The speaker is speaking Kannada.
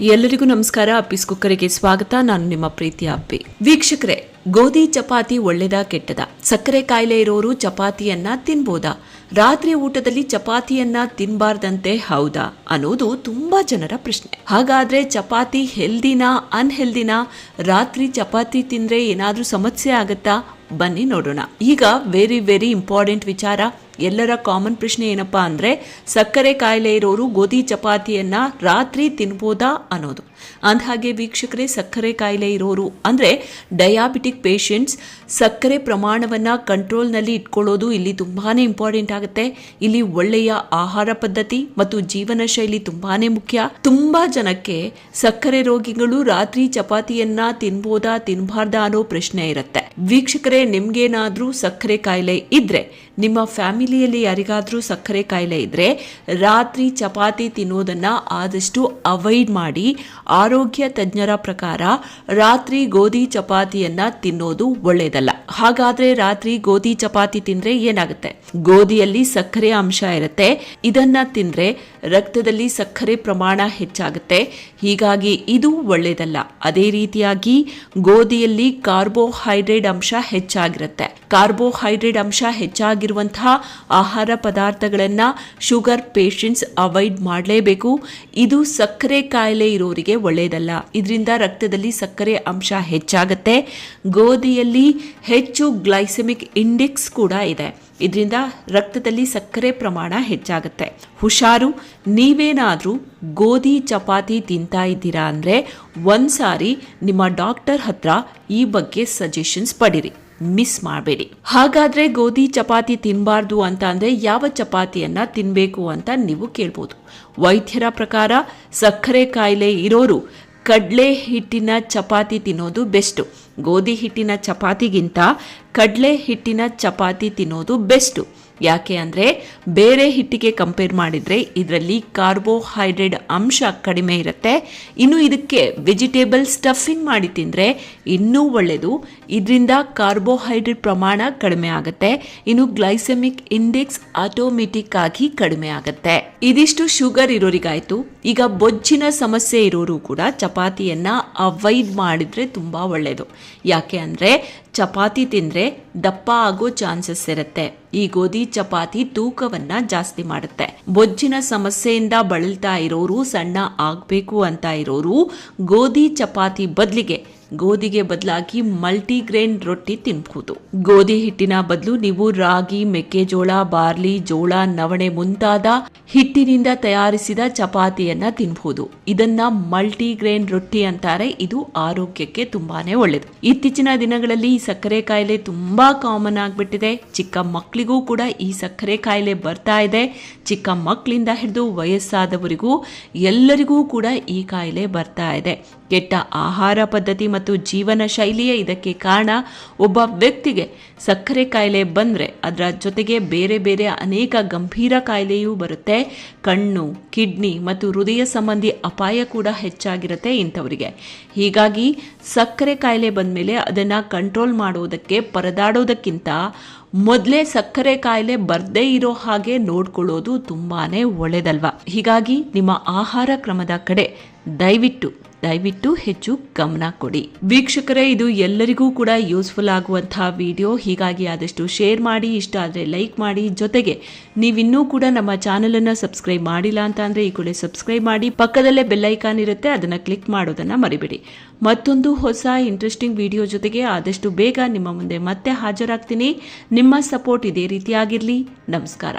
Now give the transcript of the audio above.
ಎಲ್ಲರಿಗೂ ನಮಸ್ಕಾರ. ಅಪ್ಪಿಸ್ ಕುಕ್ಕರಿಗೆ ಸ್ವಾಗತ. ನಾನು ನಿಮ್ಮ ಪ್ರೀತಿಯ ಅಪ್ಪಿ. ವೀಕ್ಷಕರೇ, ಗೋಧಿ ಚಪಾತಿ ಒಳ್ಳೆಯದಾ ಕೆಟ್ಟದ? ಸಕ್ಕರೆ ಕಾಯಿಲೆ ಇರೋರು ಚಪಾತಿಯನ್ನ ತಿನ್ಬೋದಾ? ರಾತ್ರಿ ಊಟದಲ್ಲಿ ಚಪಾತಿಯನ್ನ ತಿನ್ಬಾರ್ದಂತೆ ಹೌದಾ ಅನ್ನೋದು ತುಂಬಾ ಜನರ ಪ್ರಶ್ನೆ. ಹಾಗಾದ್ರೆ ಚಪಾತಿ ಹೆಲ್ದಿನಾ, ಅನ್ಹೆಲ್ದಿನಾ? ರಾತ್ರಿ ಚಪಾತಿ ತಿಂದ್ರೆ ಏನಾದ್ರೂ ಸಮಸ್ಯೆ ಆಗತ್ತಾ? ಬನ್ನಿ ನೋಡೋಣ. ಈಗ ವೆರಿ ವೆರಿ ಇಂಪಾರ್ಟೆಂಟ್ ವಿಚಾರ. ಎಲ್ಲರ ಕಾಮನ್ ಪ್ರಶ್ನೆ ಏನಪ್ಪಾ ಅಂದರೆ, ಸಕ್ಕರೆ ಕಾಯಿಲೆ ಇರೋರು ಗೋಧಿ ಚಪಾತಿಯನ್ನು ರಾತ್ರಿ ತಿನ್ಬೋದಾ ಅನ್ನೋದು. ಅಂದಹಾಗೆ ವೀಕ್ಷಕರೇ, ಸಕ್ಕರೆ ಕಾಯಿಲೆ ಇರೋರು ಅಂದರೆ ಡಯಾಬಿಟಿಕ್ ಪೇಷಂಟ್ಸ್ ಸಕ್ಕರೆ ಪ್ರಮಾಣವನ್ನ ಕಂಟ್ರೋಲ್ನಲ್ಲಿ ಇಟ್ಕೊಳ್ಳೋದು ಇಲ್ಲಿ ತುಂಬಾನೇ ಇಂಪಾರ್ಟೆಂಟ್ ಆಗುತ್ತೆ. ಇಲ್ಲಿ ಒಳ್ಳೆಯ ಆಹಾರ ಪದ್ಧತಿ ಮತ್ತು ಜೀವನ ಶೈಲಿ ತುಂಬಾನೇ ಮುಖ್ಯ. ತುಂಬಾ ಜನಕ್ಕೆ ಸಕ್ಕರೆ ರೋಗಿಗಳು ರಾತ್ರಿ ಚಪಾತಿಯನ್ನ ತಿನ್ಬೋದಾ, ತಿನ್ಬಾರ್ದಾ ಅನ್ನೋ ಪ್ರಶ್ನೆ ಇರುತ್ತೆ. ವೀಕ್ಷಕರೇ, ನಿಮ್ಗೇನಾದ್ರೂ ಸಕ್ಕರೆ ಕಾಯಿಲೆ ಇದ್ರೆ ನಿಮ್ಮ ಫ್ಯಾಮಿಲಿಯಲ್ಲಿ ಯಾರಿಗಾದರೂ ಸಕ್ಕರೆ ಕಾಯಿಲೆ ಇದ್ದರೆ ರಾತ್ರಿ ಚಪಾತಿ ತಿನ್ನೋದನ್ನು ಆದಷ್ಟು ಅವಾಯ್ಡ್ ಮಾಡಿ ಆರೋಗ್ಯ ತಜ್ಞರ ಪ್ರಕಾರ ರಾತ್ರಿ ಗೋಧಿ ಚಪಾತಿಯನ್ನು ತಿನ್ನೋದು ಒಳ್ಳೆಯದಲ್ಲ ಹಾಗಾದರೆ ರಾತ್ರಿ ಗೋಧಿ ಚಪಾತಿ ತಿಂದರೆ ಏನಾಗುತ್ತೆ? ಗೋಧಿಯಲ್ಲಿ ಸಕ್ಕರೆ ಅಂಶ ಇರುತ್ತೆ. ಇದನ್ನ ತಿಂದರೆ ರಕ್ತದಲ್ಲಿ ಸಕ್ಕರೆ ಪ್ರಮಾಣ ಹೆಚ್ಚಾಗುತ್ತೆ. ಹೀಗಾಗಿ ಇದು ಒಳ್ಳೆಯದಲ್ಲ ಅದೇ ರೀತಿಯಾಗಿ ಗೋಧಿಯಲ್ಲಿ ಕಾರ್ಬೋಹೈಡ್ರೇಟ್ ಅಂಶ ಹೆಚ್ಚಾಗಿರುತ್ತೆ. ಕಾರ್ಬೋಹೈಡ್ರೇಟ್ ಅಂಶ ಹೆಚ್ಚಾಗಿರುವಂತಹ ಆಹಾರ ಪದಾರ್ಥಗಳನ್ನು ಶುಗರ್ ಪೇಷಂಟ್ಸ್ ಅವಾಯ್ಡ್ ಮಾಡಲೇಬೇಕು. ಇದು ಸಕ್ಕರೆ ಕಾಯಿಲೆ ಇರೋರಿಗೆ ಒಳ್ಳೆಯದಲ್ಲ ಇದರಿಂದ ರಕ್ತದಲ್ಲಿ ಸಕ್ಕರೆ ಅಂಶ ಹೆಚ್ಚಾಗುತ್ತೆ. ಗೋಧಿಯಲ್ಲಿ ಹೆಚ್ಚು ಗ್ಲೈಸೆಮಿಕ್ ಇಂಡೆಕ್ಸ್ ಕೂಡ ಇದೆ. ಇದರಿಂದ ರಕ್ತದಲ್ಲಿ ಸಕ್ಕರೆ ಪ್ರಮಾಣ ಹೆಚ್ಚಾಗುತ್ತೆ. ಹುಷಾರು, ನೀವೇನಾದರೂ ಗೋಧಿ ಚಪಾತಿ ತಿಂತಾ ಇದ್ದೀರಾ ಅಂದರೆ ಒಂದ್ಸಾರಿ ನಿಮ್ಮ ಡಾಕ್ಟರ್ ಹತ್ರ ಈ ಬಗ್ಗೆ ಸಜೆಷನ್ಸ್ ಪಡಿರಿ. ಮಿಸ್ ಮಾಡಬೇಡಿ. ಹಾಗಾದ್ರೆ ಗೋಧಿ ಚಪಾತಿ ತಿನ್ನಬಾರ್ದು ಅಂತ ಅಂದ್ರೆ ಯಾವ ಚಪಾತಿಯನ್ನ ತಿನ್ನಬೇಕು ಅಂತ ನೀವು ಕೇಳ್ಬೋದು. ವೈದ್ಯರ ಪ್ರಕಾರ ಸಕ್ಕರೆ ಕಾಯಿಲೆ ಇರೋರು ಕಡಲೆ ಹಿಟ್ಟಿನ ಚಪಾತಿ ತಿನ್ನೋದು ಬೆಸ್ಟು. ಗೋಧಿ ಹಿಟ್ಟಿನ ಚಪಾತಿಗಿಂತ ಕಡಲೆ ಹಿಟ್ಟಿನ ಚಪಾತಿ ತಿನ್ನೋದು ಬೆಸ್ಟು. ಯಾಕೆ ಅಂದರೆ ಬೇರೆ ಹಿಟ್ಟಿಗೆ ಕಂಪೇರ್ ಮಾಡಿದರೆ ಇದರಲ್ಲಿ ಕಾರ್ಬೋಹೈಡ್ರೇಟ್ ಅಂಶ ಕಡಿಮೆ ಇರುತ್ತೆ. ಇನ್ನು ಇದಕ್ಕೆ ವೆಜಿಟೇಬಲ್ ಸ್ಟಫಿಂಗ್ ಮಾಡಿ ತಿಂದರೆ ಇನ್ನೂ ಒಳ್ಳೆಯದು ಇದರಿಂದ ಕಾರ್ಬೋಹೈಡ್ರೇಟ್ ಪ್ರಮಾಣ ಕಡಿಮೆ ಆಗುತ್ತೆ. ಇನ್ನು ಗ್ಲೈಸೆಮಿಕ್ ಇಂಡೆಕ್ಸ್ ಆಟೋಮೆಟಿಕ್ ಆಗಿ ಕಡಿಮೆ ಆಗುತ್ತೆ. ಇದಿಷ್ಟು ಶುಗರ್ ಇರೋರಿಗಾಯಿತು. ಈಗ ಬೊಜ್ಜಿನ ಸಮಸ್ಯೆ ಇರೋರು ಕೂಡ ಚಪಾತಿಯನ್ನ ಅವಾಯ್ಡ್ ಮಾಡಿದ್ರೆ ತುಂಬಾ ಒಳ್ಳೆಯದು ಯಾಕೆ ಅಂದರೆ ಚಪಾತಿ ತಿಂದರೆ ದಪ್ಪ ಆಗೋ ಚಾನ್ಸಸ್ ಇರುತ್ತೆ. ಈ ಗೋಧಿ ಚಪಾತಿ ತೂಕವನ್ನ ಜಾಸ್ತಿ ಮಾಡುತ್ತೆ. ಬೊಜ್ಜಿನ ಸಮಸ್ಯೆಯಿಂದ ಬಳಲ್ತಾ ಇರೋರು ಸಣ್ಣ ಆಗಬೇಕು ಅಂತ ಇರೋರು ಗೋಧಿ ಚಪಾತಿ ಬದಲಿಗೆ ಗೋಧಿಗೆ ಬದಲಾಗಿ ಮಲ್ಟಿಗ್ರೇನ್ ರೊಟ್ಟಿ ತಿನ್ಬಹುದು ಗೋಧಿ ಹಿಟ್ಟಿನ ಬದಲು ನೀವು ರಾಗಿ, ಮೆಕ್ಕೆಜೋಳ, ಬಾರ್ಲಿ, ಜೋಳ, ನವಣೆ ಮುಂತಾದ ಹಿಟ್ಟಿನಿಂದ ತಯಾರಿಸಿದ ಚಪಾತಿಯನ್ನ ತಿನ್ಬಹುದು ಇದನ್ನ ಮಲ್ಟಿಗ್ರೇನ್ ರೊಟ್ಟಿ ಅಂತಾರೆ. ಇದು ಆರೋಗ್ಯಕ್ಕೆ ತುಂಬಾನೇ ಒಳ್ಳೇದು. ಇತ್ತೀಚಿನ ದಿನಗಳಲ್ಲಿ ಈ ಸಕ್ಕರೆ ಕಾಯಿಲೆ ತುಂಬಾ ಕಾಮನ್ ಆಗ್ಬಿಟ್ಟಿದೆ. ಚಿಕ್ಕ ಮಕ್ಕಳಿಗೂ ಕೂಡ ಈ ಸಕ್ಕರೆ ಕಾಯಿಲೆ ಬರ್ತಾ ಇದೆ. ಚಿಕ್ಕ ಮಕ್ಕಳಿಂದ ಹಿಡಿದು ವಯಸ್ಸಾದವರಿಗೂ ಎಲ್ಲರಿಗೂ ಕೂಡ ಈ ಕಾಯಿಲೆ ಬರ್ತಾ ಇದೆ. ಕೆಟ್ಟ ಆಹಾರ ಪದ್ಧತಿ ಮತ್ತು ಜೀವನ ಶೈಲಿಯೇ ಇದಕ್ಕೆ ಕಾರಣ. ಒಬ್ಬ ವ್ಯಕ್ತಿಗೆ ಸಕ್ಕರೆ ಕಾಯಿಲೆ ಬಂದರೆ ಅದರ ಜೊತೆಗೆ ಬೇರೆ ಬೇರೆ ಅನೇಕ ಗಂಭೀರ ಕಾಯಿಲೆಯೂ ಬರುತ್ತೆ. ಕಣ್ಣು, ಕಿಡ್ನಿ ಮತ್ತು ಹೃದಯ ಸಂಬಂಧಿ ಅಪಾಯ ಕೂಡ ಹೆಚ್ಚಾಗಿರುತ್ತೆ ಇಂಥವರಿಗೆ. ಹೀಗಾಗಿ ಸಕ್ಕರೆ ಕಾಯಿಲೆ ಬಂದಮೇಲೆ ಅದನ್ನು ಕಂಟ್ರೋಲ್ ಮಾಡೋದಕ್ಕೆ, ಪರದಾಡೋದಕ್ಕಿಂತ ಮೊದಲೇ ಸಕ್ಕರೆ ಕಾಯಿಲೆ ಬರ್ದೇ ಇರೋ ಹಾಗೆ ನೋಡ್ಕೊಳ್ಳೋದು ತುಂಬಾ ಒಳ್ಳೆಯದಲ್ವ ಹೀಗಾಗಿ ನಿಮ್ಮ ಆಹಾರ ಕ್ರಮದ ಕಡೆ ದಯವಿಟ್ಟು ದಯವಿಟ್ಟು ಹೆಚ್ಚು ಗಮನ ಕೊಡಿ. ವೀಕ್ಷಕರೇ, ಇದು ಎಲ್ಲರಿಗೂ ಕೂಡ ಯೂಸ್ಫುಲ್ ಆಗುವಂತಹ ವಿಡಿಯೋ ಹೀಗಾಗಿ ಆದಷ್ಟು ಶೇರ್ ಮಾಡಿ, ಇಷ್ಟ ಆದರೆ ಲೈಕ್ ಮಾಡಿ. ಜೊತೆಗೆ ನೀವಿನ್ನೂ ಕೂಡ ನಮ್ಮ ಚಾನಲನ್ನು ಸಬ್ಸ್ಕ್ರೈಬ್ ಮಾಡಿಲ್ಲ ಅಂತ ಅಂದರೆ ಈ ಕೂಡ ಸಬ್ಸ್ಕ್ರೈಬ್ ಮಾಡಿ. ಪಕ್ಕದಲ್ಲೇ ಬೆಲ್ಲೈಕಾನ್ ಇರುತ್ತೆ, ಅದನ್ನು ಕ್ಲಿಕ್ ಮಾಡೋದನ್ನು ಮರಿಬೇಡಿ. ಮತ್ತೊಂದು ಹೊಸ ಇಂಟ್ರೆಸ್ಟಿಂಗ್ ವಿಡಿಯೋ ಜೊತೆಗೆ ಆದಷ್ಟು ಬೇಗ ನಿಮ್ಮ ಮುಂದೆ ಮತ್ತೆ ಹಾಜರಾಗ್ತೀನಿ. ನಿಮ್ಮ ಸಪೋರ್ಟ್ ಇದೇ ರೀತಿಯಾಗಿರಲಿ ನಮಸ್ಕಾರ.